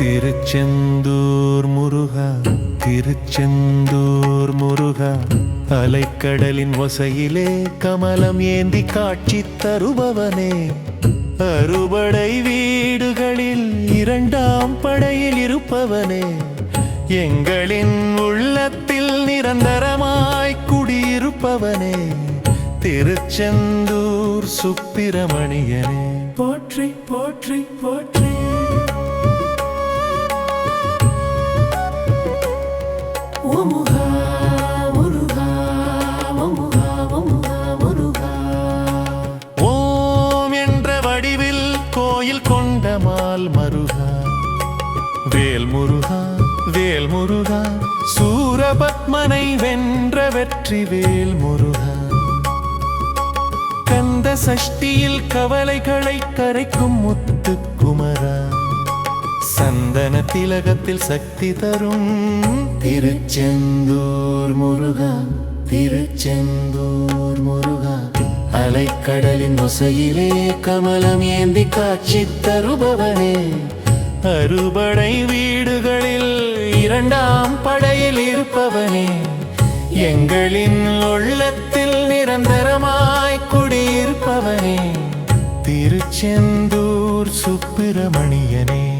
திருச்செந்தூர் முருகா திருச்செந்தூர் முருகா. அலைக்கடலின் ஒசையிலே கமலம் ஏந்தி காட்சி தருபவனே. அறுபடை வீடுகளில் இரண்டாம் படையில் இருப்பவனே. எங்களின் உள்ளத்தில் நிரந்தரமாய் குடியிருப்பவனே. திருச்செந்தூர் சுப்பிரமணியனே. போற்றி போற்றி போற்றி. வேல் முருகா வேல் முருகா சூரபத்மனை வென்ற வெற்றி வேல் முருகா. கந்த சஷ்டியில் கவலைகளை கரைக்கும் முத்து குமரா சந்தன திலகத்தில் சக்தி தரும். திருச்செந்தூர் முருகா திருச்செந்தூர் முருகா. அலைக்கடலின் ஒசையிலே கமலம் ஏந்தி காட்சி தருபவனே. அறுபடை வீடுகளில் இரண்டாம் படையில் இருப்பவனே. எங்களின் உள்ளத்தில் நிரந்தரமாய் குடியிருப்பவனே. திருச்செந்தூர் சுப்பிரமணியனே.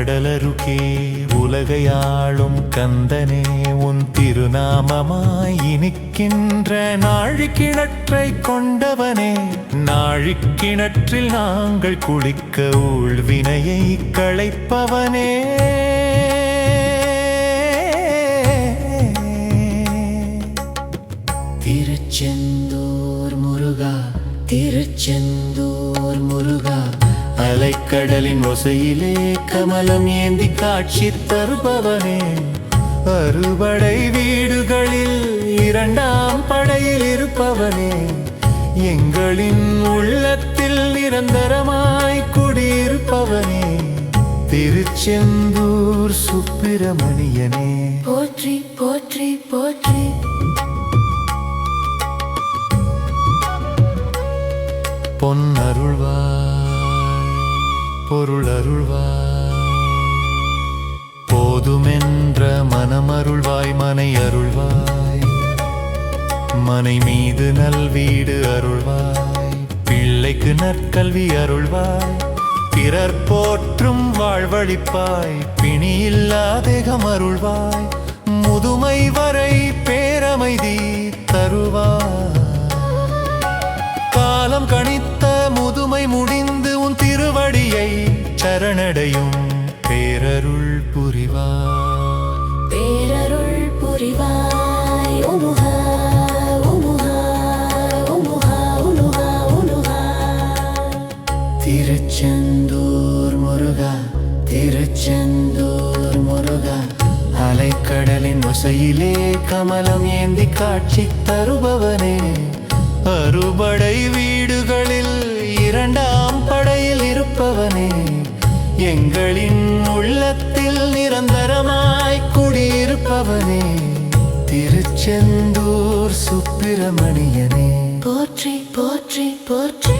கடலருகே உலகையாளும் கந்தனே உன் திருநாமமாய் இனிக்கின்ற நாழிக்கிணற்றை கொண்டவனே. நாழிக்கிணற்றில் நாங்கள் குளிக்க ஊழ்வினையை களைப்பவனே. திருச்செந்தூர் முருகா திருச்செந்தூர் முருகா. அலைக்கடலின் ஒசையிலே கமலம் ஏந்தி காட்சி தருபவனே. அறுபடை வீடுகளில் இரண்டாம் படையில் இருப்பவனே. எங்களின் உள்ளத்தில் நிரந்தரமாய் குடியிருப்பவனே. திருச்செந்தூர் சுப்பிரமணியனே. போற்றி போற்றி போற்றி. போதுமென்ற மனம் அருள்வாய் மனை அருள்வாய். மனை மீது நல்வீடு அருள்வாய். பிள்ளைக்கு நற்கல்வி அருள்வாய். பிறர் போற்றும் வாழ்வழிப்பாய். பிணியில்லா தேகம் அருள்வாய். முதுமை வரை பே பேரருள் புரிவார் பேரருள் புரிவாய். ஓமுகா ஓமுகா ஓமுகா ஓமுகா ஓமுகா திருச்செந்தூர் முருகா திருச்செந்தூர் முருகா. அலைக்கடலின் ஒசையிலே கமலம் ஏந்தி காட்சி தருபவனே. அறுபடை வீடுகளில் இரண்டாம் படையில் இருப்பவனே. எங்களின் உள்ளத்தில் நிரந்தரமாய் குடியிருப்பவனே திருச்செந்தூர் சுப்பிரமணியனே. போற்றி போற்றி போற்றி.